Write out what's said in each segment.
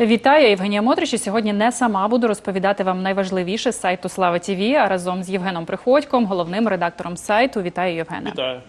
Вітаю, Євгенія Мотрич. І Сьогодні не сама буду розповідати вам найважливіше з сайту Слава ТІВІ, а разом з Євгеном Приходьком, головним редактором сайту. Вітаю, Євгена. Вітаю.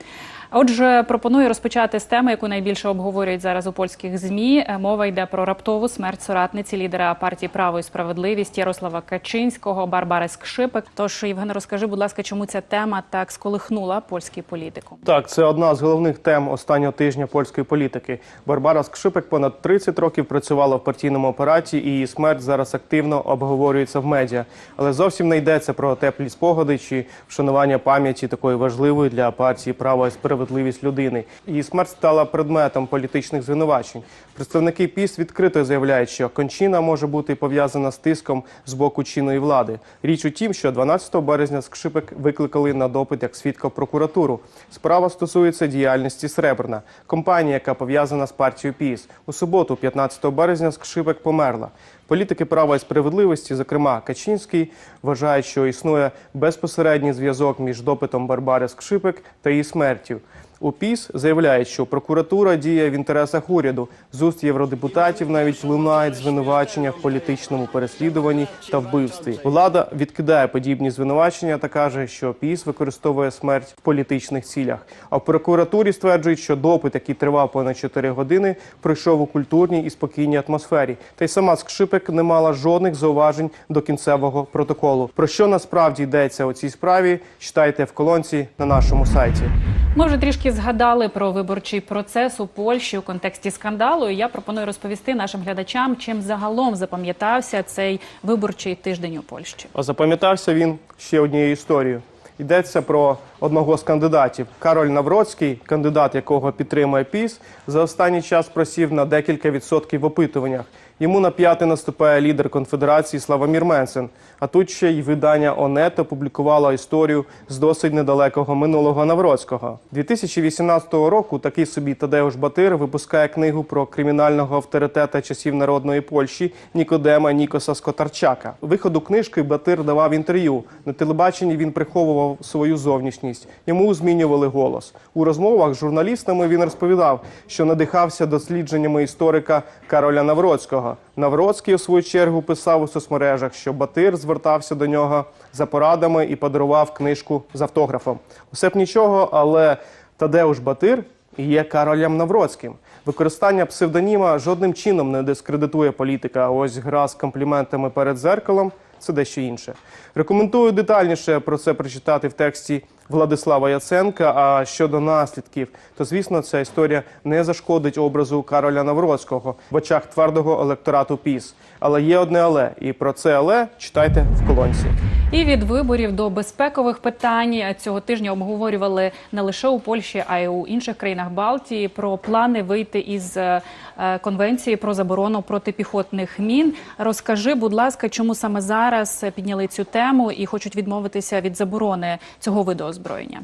Отже, пропоную розпочати з теми, яку найбільше обговорюють зараз у польських змі. Е, Мова йде про раптову смерть соратниці лідера партії Право і справедливість Ярослава Качинського, Барбари Скшипик. Тож, Євгене, розкажи, будь ласка, чому ця тема так сколихнула польський політику? Так, це одна з головних тем останнього тижня польської політики. Барбара Скшипик понад 30 років працювала в партійному апараті, і її смерть зараз активно обговорюється в медіа. Але зовсім не йдеться про теплі спогади чи вшанування пам'яті такої важливої для партії право і справедливість людини. Її смерть стала предметом політичних звинувачень. Представники ПІС відкрито заявляють, що кончина може бути пов'язана з тиском з боку чинної влади. Річ у тім, що 12 березня Скшипик викликали на допит як свідка прокуратуру. Справа стосується діяльності Сребрна, компанія, яка пов'язана з партією ПІС. У суботу, 15 березня, Скшипик померла. Політики права і справедливості, зокрема Качинський, вважають, що існує безпосередній зв'язок між допитом Барбари Скшипик та її смертю. У ПІС заявляють, що прокуратура діє в інтересах уряду. З уст євродепутатів навіть лунають звинувачення в політичному переслідуванні та вбивстві. Влада відкидає подібні звинувачення та каже, що ПІС використовує смерть в політичних цілях. А в прокуратурі стверджують, що допит, який тривав понад 4 години, пройшов у культурній і спокійній атмосфері. Та й сама Скшипик не мала жодних зауважень до кінцевого протоколу. Про що насправді йдеться у цій справі? Читайте в колонці на нашому сайті. Ми вже трішки згадали про виборчий процес у Польщі у контексті скандалу. Я пропоную розповісти нашим глядачам, чим загалом запам'ятався цей виборчий тиждень у Польщі. А запам'ятався він ще однією історією. Йдеться про одного з кандидатів Кароль Навроцький, кандидат якого підтримує ПІС, за останній час просів на декілька відсотків в опитуваннях. Йому на п'яти наступає лідер конфедерації Славомір Менсен. А тут ще й видання ОНЕТ опублікувало історію з досить недалекого минулого Навроцького. 2018 року такий собі Тадеуш Батир випускає книгу про кримінального авторитета часів народної Польщі Нікодема Нікоса Скотарчака. Виходу книжки Батир давав інтерв'ю. На телебаченні він приховував свою зовнішність. Йому змінювали голос. У розмовах з журналістами він розповідав, що надихався дослідженнями історика Кароля Навроцького. Навроцький, у свою чергу, писав у соцмережах, що Батир звертався до нього за порадами і подарував книжку з автографом. Усе б нічого, але Тадеуш Батир є Каролем Навроцьким. Використання псевдоніма жодним чином не дискредитує політика. Ось гра з компліментами перед зеркалом це дещо інше. Рекомендую детальніше про це прочитати в тексті Владислава Яценка. А щодо наслідків, то звісно, ця історія не зашкодить образу Кароля Навроцького в очах твердого електорату ПІС. Але є одне але, і про це але читайте в колонці. І від виборів до безпекових питань цього тижня обговорювали не лише у Польщі, а й у інших країнах Балтії про плани вийти із е, конвенції про заборону протипіхотних мін. Розкажи, будь ласка, чому саме зараз підняли цю тему і хочуть відмовитися від заборони цього виду озброєння?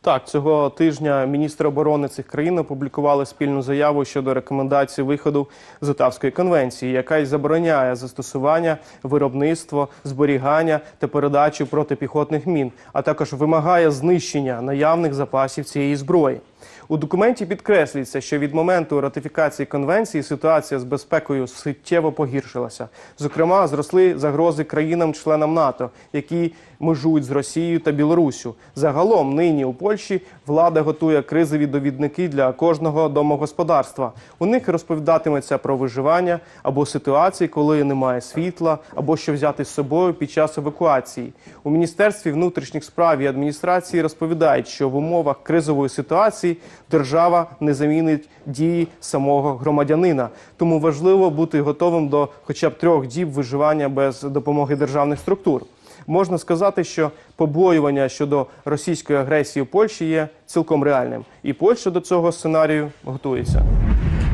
Так, цього тижня міністри оборони цих країн опублікували спільну заяву щодо рекомендацій виходу з Отавської конвенції, яка й забороняє застосування, виробництво, зберігання та передачу протипіхотних мін, а також вимагає знищення наявних запасів цієї зброї. У документі підкреслюється, що від моменту ратифікації конвенції ситуація з безпекою суттєво погіршилася. Зокрема, зросли загрози країнам-членам НАТО, які межують з Росією та Білоруссю. Загалом нині у Польщі влада готує кризові довідники для кожного домогосподарства. У них розповідатиметься про виживання або ситуації, коли немає світла, або що взяти з собою під час евакуації. У міністерстві внутрішніх справ і адміністрації розповідають, що в умовах кризової ситуації держава не замінить дії самого громадянина. Тому важливо бути готовим до хоча б трьох діб виживання без допомоги державних структур. Можна сказати, що побоювання щодо російської агресії в Польщі є цілком реальним, і Польща до цього сценарію готується.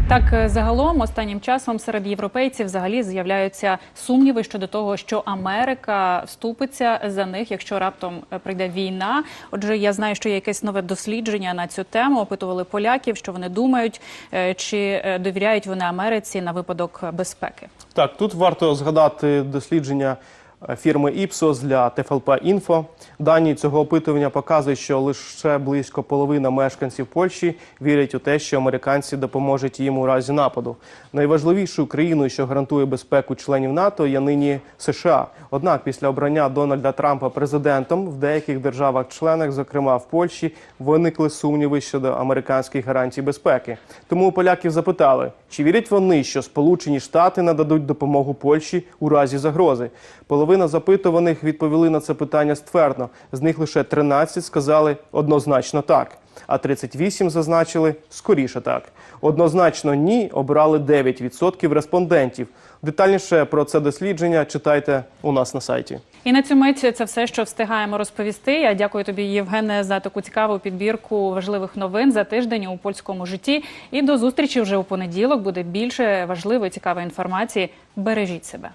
Так, е, загалом останнім часом серед європейців взагалі з'являються сумніви щодо того, що Америка вступиться за них, якщо раптом е, прийде війна. Отже, я знаю, що є якесь нове дослідження на цю тему. Опитували поляків, що вони думають, е, чи довіряють вони Америці на випадок безпеки. Так, тут варто згадати дослідження фірми Ipsos для ТФЛП Інфо. Дані цього опитування показують, що лише близько половина мешканців Польщі вірять у те, що американці допоможуть їм у разі нападу. Найважливішою країною, що гарантує безпеку членів НАТО, є нині США. Однак, після обрання Дональда Трампа президентом в деяких державах-членах, зокрема в Польщі, виникли сумніви щодо американських гарантій безпеки. Тому поляків запитали, чи вірять вони, що Сполучені Штати нададуть допомогу Польщі у разі загрози. Половина запитуваних відповіли на це питання ствердно. З них лише 13 сказали однозначно так, а 38 зазначили скоріше так. Однозначно ні обрали 9% респондентів. Детальніше про це дослідження читайте у нас на сайті. І на цю мить це все, що встигаємо розповісти. Я дякую тобі, Євгене, за таку цікаву підбірку важливих новин за тиждень у польському житті. І до зустрічі вже у понеділок буде більше важливої цікавої інформації. Бережіть себе.